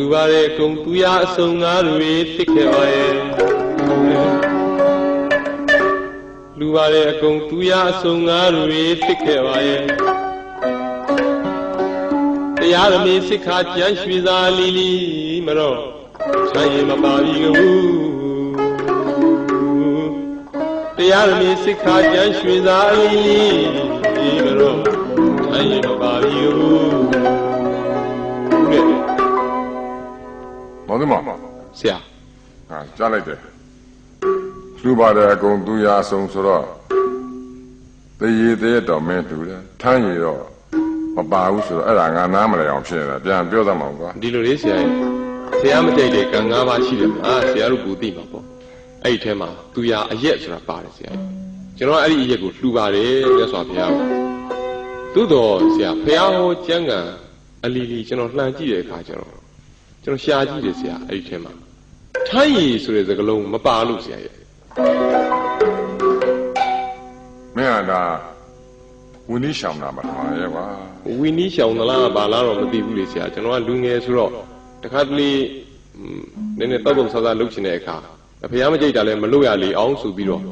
လူပါရဲ့ကုံသူရအစုံငါတွေတစ်ခဲ့ပါရဲ့လူပါရဲ့အကုံသူရအစုံငါတွေတစ်ခဲ့ပါရဲ့တရားရမင်းစိတ်ခါကြမ်းရွှေသာလီလီမတော့ဆိုင်ရင်မပါဘူးတရားရမင်းစိတ်ခါကြမ်းရွှေသာလီလီမတော့ဆိုင်ရင်မပါဘူး သမောင်ဆရာဟာကြားလိုက်တယ်လူပါတယ်အကုန်သူရာဆုံးဆိုတော့တရေသေးတော်မင်းတူတယ်ထမ်းရည်တော့မပါဘူးဆိုတော့အဲ့ဒါငါနားမလဲအောင်ဖြစ်နေတာပြန်ပြောသမှာကွာဒီလိုလေးဆရာကြီးဆရာမကြိုက်တဲ့ကံ၅ပါးရှိတယ်မှာဆရာတို့ဘူသိမှာပေါ့အဲ့ဒီထဲမှာသူရအရက်ဆိုတာပါတယ်ဆရာကြီးကျွန်တော်ကအဲ့ဒီအရက်ကိုလှူပါတယ်မြတ်စွာဘုရားကိုသို့တော်ဆရာဘုရားဟောကျမ်းဂန်အလီလီကျွန်တော်လှန်ကြည့်တဲ့အခါကျတော့ ကျွန်တော်ရှာကြည့်တယ်ဆရာအဲ့ဒီထဲမှာထိုင်းရည်ဆိုတဲ့စကားလုံးမပါလို့ဆရာကြီးမင်းကဒါဝင်းနီးရှောင်တာပါမှာရဲ့ကွာဝီနီးရှောင်သလားဘာလားတော့မသိဘူးလေဆရာကျွန်တော်ကလူငယ်ဆိုတော့တခါတလေอืมနည်းနည်းတောက်တောက်ဆာဆာလုပ်ချင်တဲ့အခါဘုရားမကြိတ်တာလည်းမလုပ်ရလေအောင်ဆိုပြီးတော့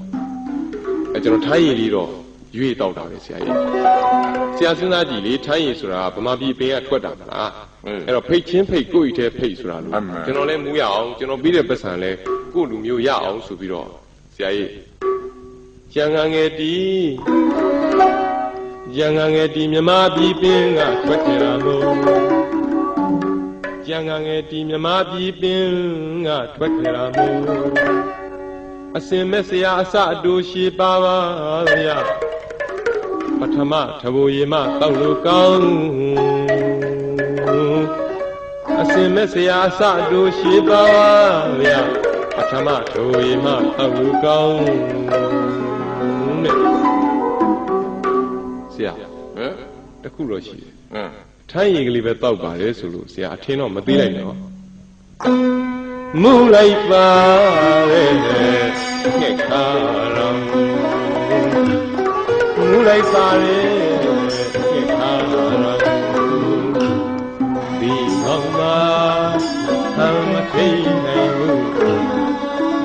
အဲကျွန်တော်ထိုင်းရည်လေးတော့ရွေ့တောက်တာပဲဆရာကြီး ဆရာစဉ်းစားကြည့်လေထိုင်းရည်ဆိုတာဗမာပြည်ပင်ကထွက်တာမလားအဲ့တော့ဖိတ်ချင်းဖိတ်ကိုယ့်ဤထဲဖိတ်ဆိုတာလို့ကျွန်တော်လည်းမူးရအောင်ကျွန်တော်ပြီးတဲ့ပတ်စံလဲကိုယ့်လူမျိုးရအောင်ဆိုပြီးတော့ဆရာကြီးကျန်ငငယ်တီးရန်ငငယ်တီမြမပြည်ပင်ကထွက်ကြတာမို့ရန်ငငယ်တီမြမပြည်ပင်ကထွက်ကြတာမို့အစင်မဲ့ဆရာအစအတူရှိပါပါဗျာ ပထမထဘိုရီမတောက်လို့ကောင်းအစင်မဲ့ဆရာအစအတူရှိပါပါဗျာပထမထဘိုရီမတောက်လို့ကောင်းတဲ့ဆရာဟမ်တခုတော့ရှိတယ်ဟမ်ထိုင်းရေကလေးပဲတောက်ပါလေဆိုလို့ဆရာအထင်းတော့မသိလိုက်တော့မူလိုက်ပါရဲ့ငှက်ခါရောင်မူ လိုက်ပါရဲ့ငှက်ခါရောင်ဒီမောင်မဟမ်းမထိန်နိုင်ဘူး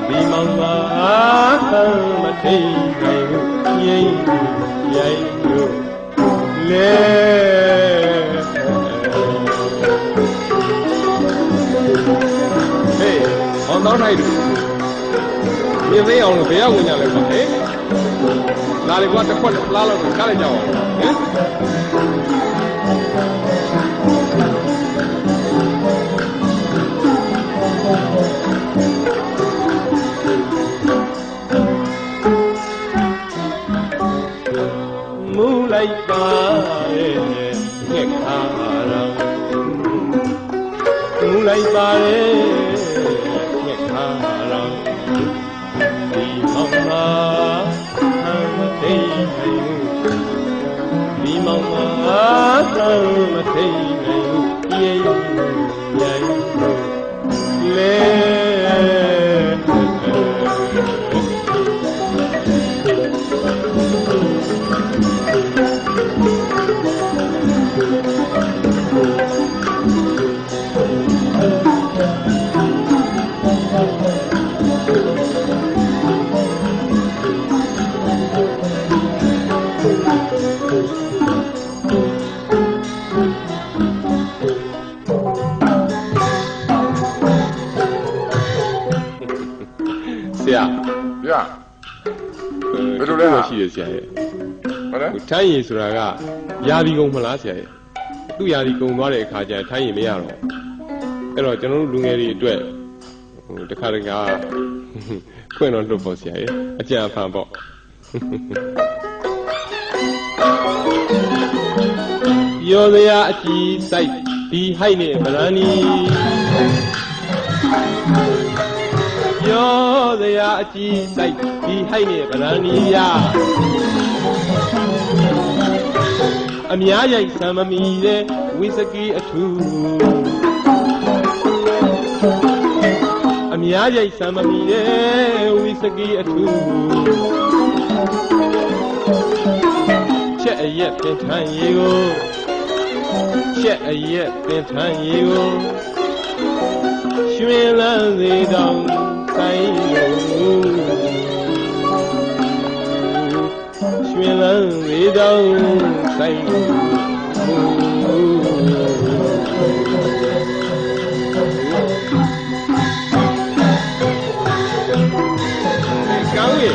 ဒီမောင်မဟမ်းမထိန်နိုင်ဘူးရိမ့်ရိုက်လို့လေဟေးအောင်တော့နိုင်တယ်မြင်သိအောင်လို့ဘယ်ရောက်ဝင်ကြလဲကွာဟေးလာလေကွာတ စ်ခွက်လားလို့ကားလိုက်ကြအောင်ဟ ဘယ်လိုလဲဟာရှိရဆရာရဲ့ဟုတ်တယ်ဟိုထိုင်းရင်ဆိုတာကယာဒီကုံမလားဆရာရဲ့သူ့ယာဒီကုံသွားတဲ့အခါကျရင်ထိုင်းရင်မရတော့အဲ့တော့ကျွန်တော်တို့လူငယ်တွေအတွက်ဟိုတစ်ခါတခါခွင့်တော့လွတ်ဖို့ဆရာရဲ့အကြံအဖန်ပေါ့ရောစရာအကြည့်စိုက်ဒီဟိုက်နဲ့ဗရန်နီ ရောစရာအကြည့်စိုက်ဒီဟိုက်နဲ့ဗရန်နီယာအများရိုက်ဆံမမီတဲ့ဝီစကီအထူးအများရိုက်ဆံမမီတဲ့ဝီစကီအထူးချက်အရက်ပင်ထန်ရေကိုချက်အရက်ပင်ထန်ရေကိုရွှင်လန်းစေတော င်ဆိုင်လို့ရွှင်လန်းစေတောင်ဆိုင်ကောင်းပြီ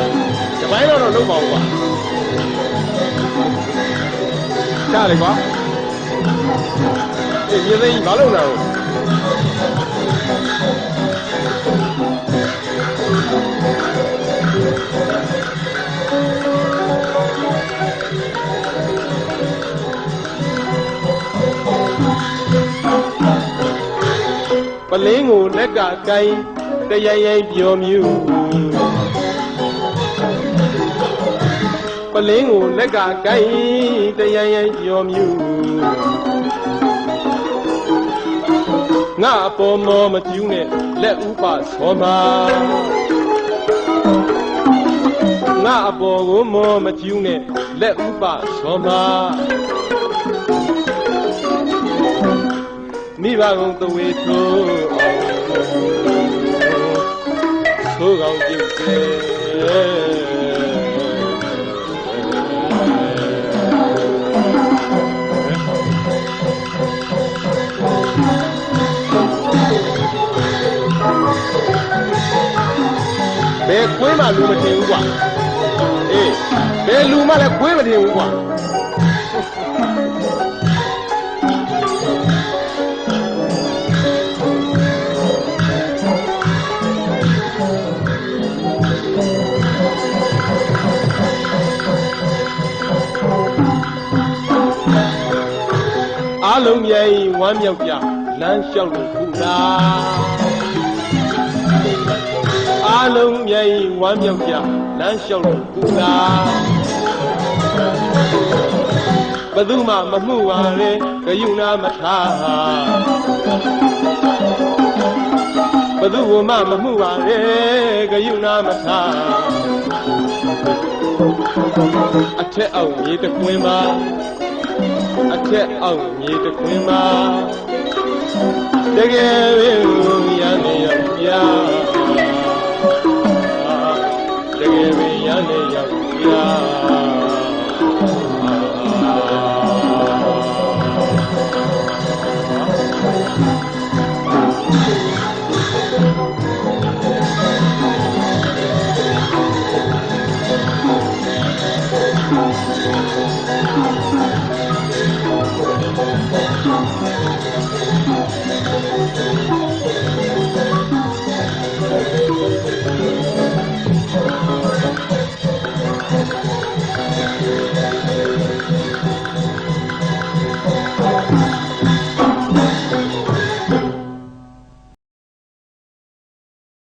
ဒီပိုင်းတော့တော့လုပ်ပါဦး လေကွာဒီမြေသိန်းဘာလုပ်နေလဲပလင်းကိုလက်ကကိုင်းတရိုင်ရိုင်ပြောမြူပလင်းကိုလက်ကကိုင်းတရိုင်ရိုင်ပြောမြူငါအပေါ်မောမကျူးနဲ့လက်ဥပဆောမှာငါအပေါ်ကိုမောမကျူးနဲ့လက်ဥပဆောမှာ မိဘကုံတဝေထိုးအောင်သိုးကောင်းပြုတ်တယ်ဘယ်ကွင်းမှလူမထင်ဘူးကွာအေးဘယ်လူမှလည်းကွင်းမထင်ဘူးကွာ လုံးမြိုင်ဝမ်းမြောက်ကြလမ်းလျှောက်လို့ခုလားအားလုံးမြိုင်ဝမ်းမြောက်ကြလမ်းလျှောက်လို့ခုလားဘယ်သူမှမမှုပါနဲ့ဂယုဏမထားဘယ်သူမှမမှုပါနဲ့ဂယုဏမထားအထက်အောက်မြေတစ်ခွင်ပါ အထက်အောက်မြေတစ်ခွင်မှာတကယ်ပဲရနေရပြတကယ်ပဲရနေရပြ